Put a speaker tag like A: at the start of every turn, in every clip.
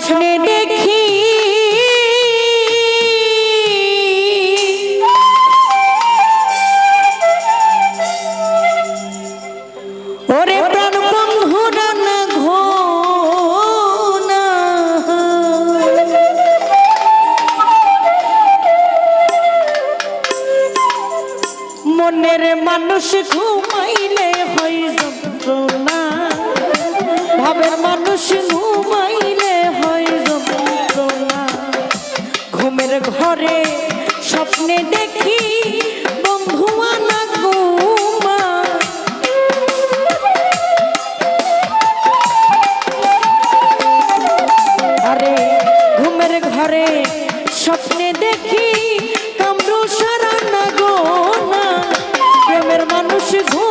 A: স্বপ্নে দেখি স্বপ্নে দেখি বন্ধু আনা ঘুমা আরে ঘুমের ঘরে স্বপ্নে দেখি কামরু সারা না গো না প্রেমের মানুষ ঘুমাইলে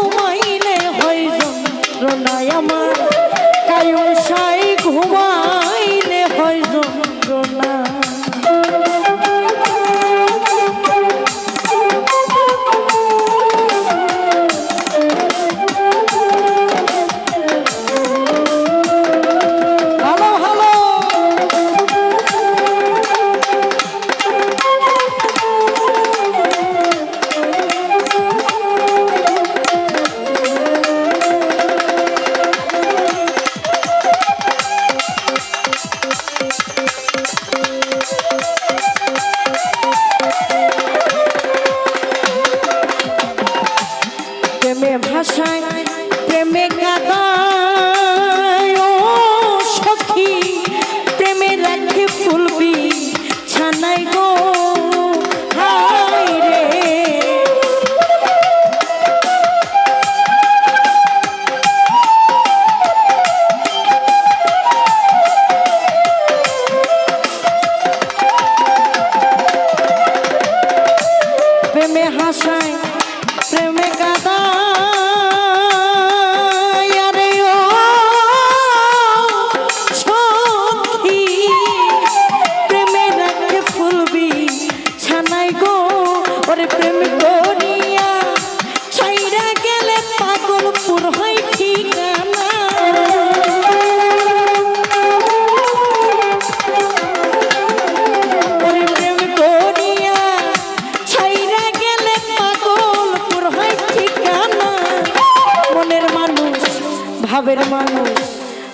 A: ভাবের মানুষ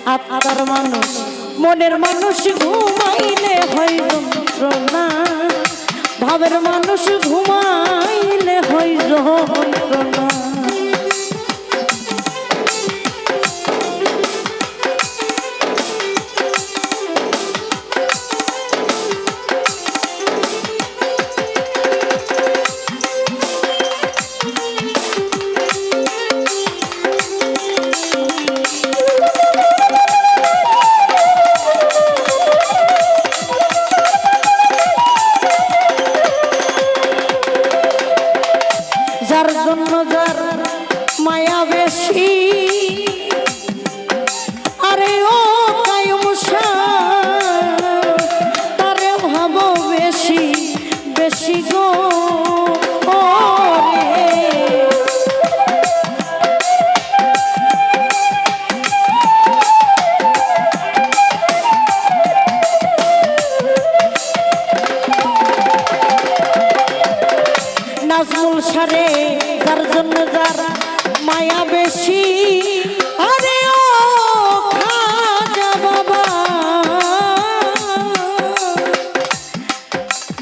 A: আত্মার মানুষ মনের মানুষ ঘুমাইলে হয় যন্ত্রণা ভাবের মানুষ ঘুমাইলে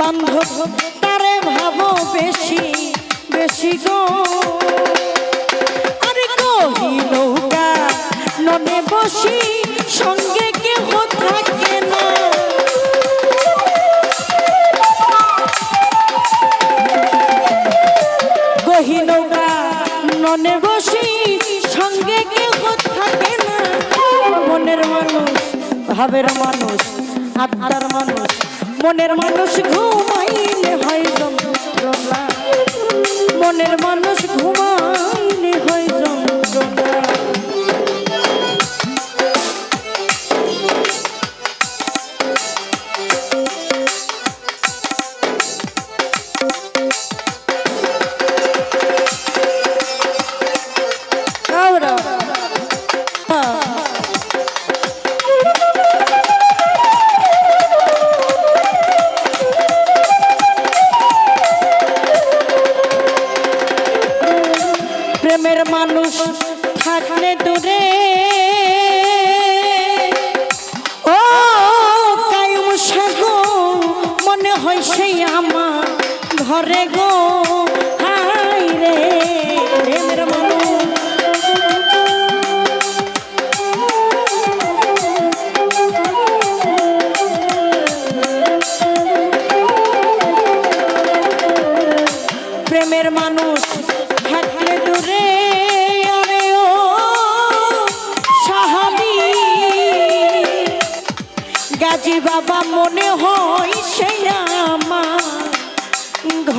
A: বান্ধব, তারে ভাবো বেশি বেশি গো। আরে কহি নৌকা ননে বসি, সঙ্গে কেহ থাকে না। গহি নৌকা ননে বসি, সঙ্গে কেউ থাকে না। মনের মানুষ, ভাবের মানুষ, আত্মার মানুষ। মনের মানুষ ঘুমাইলে হয় মনের মানুষ ঘুমাইলে হয় যন্ত্রণা Ahora. Ah.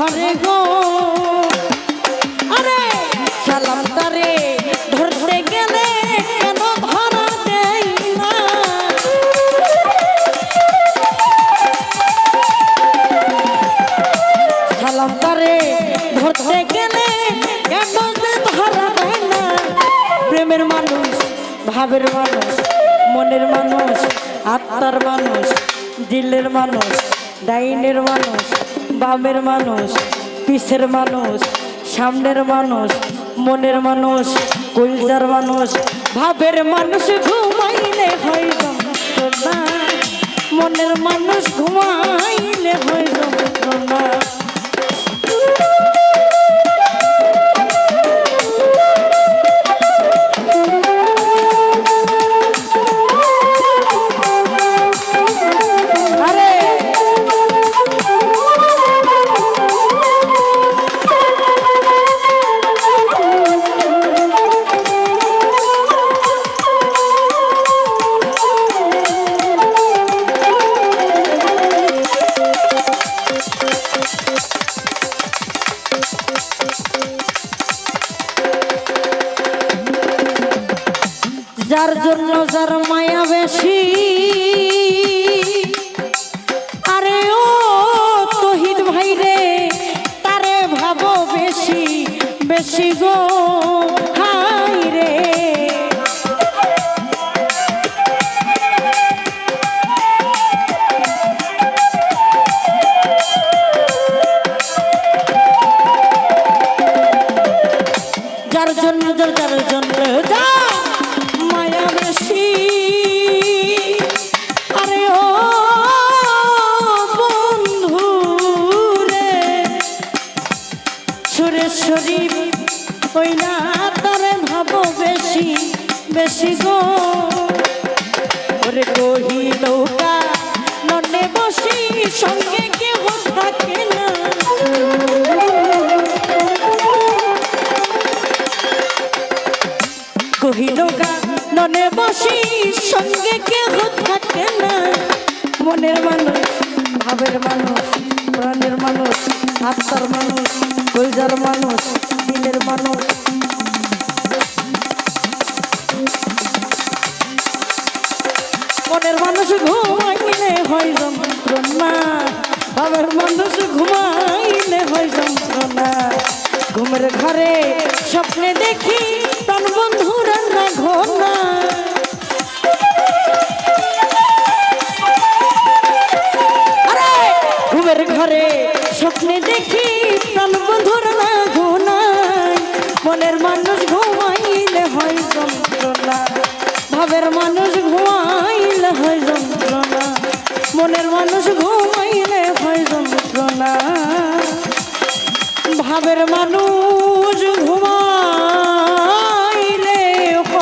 A: ঘরে গো। আরে, সালাম তারে ধরতে গেলে কেন ধরা দেয় না? সালাম তারে ধরতে গেলে কেন ধরা দেয় না? প্রেমের মানুষ, ভাবের মানুষ, মনের মানুষ, আত্মার মানুষ, দিলের মানুষ, ডাইনের মানুষ বামের মানুষ পিসের মানুষ, সামনের মানুষ, মনের মানুষ, কলজার মানুষ। ভাবের মানুষ ঘুমাইলে মনের মানুষ ঘুমাইলে হয় যন্ত্রণা। জন্য যার যার জন্য যা মায়া বেশি। আরে ও বন্ধু রে সুরেশ্বরী ওই না তারে ভাবো বেশি বেশি গো। ওরে কহি সঙ্গে কেউ থাকে না। কহিল ননে বসি, সঙ্গে কেউ থাকে না। মনের মানুষ, ভাবের মানুষ, প্রাণের মানুষ, আত্মার মানুষ, কলজার মানুষ, দিলের মানুষ। মনের মানুষ ঘুমাইলে হয় যন্ত্রণা। ভাবের মানুষ ঘুমাইলে হয় যন্ত্রণা। ঘুমের ঘরে স্বপ্নে দেখি প্রাণ বন্ধুরা না ঘনা ঘুমের ঘরে স্বপ্নে দেখি প্রাণ বন্ধুরা না ঘনায় মনের মানুষ ঘুমাইলে হয় যন্ত্রণা। ভাবের মানুষ ঘুমাইলে হয় যন্ত্রণা। মনের মানুষ ঘুমাইলে হয় যন্ত্রণা। ভাবের মানুষ ঘুমাইলে হ।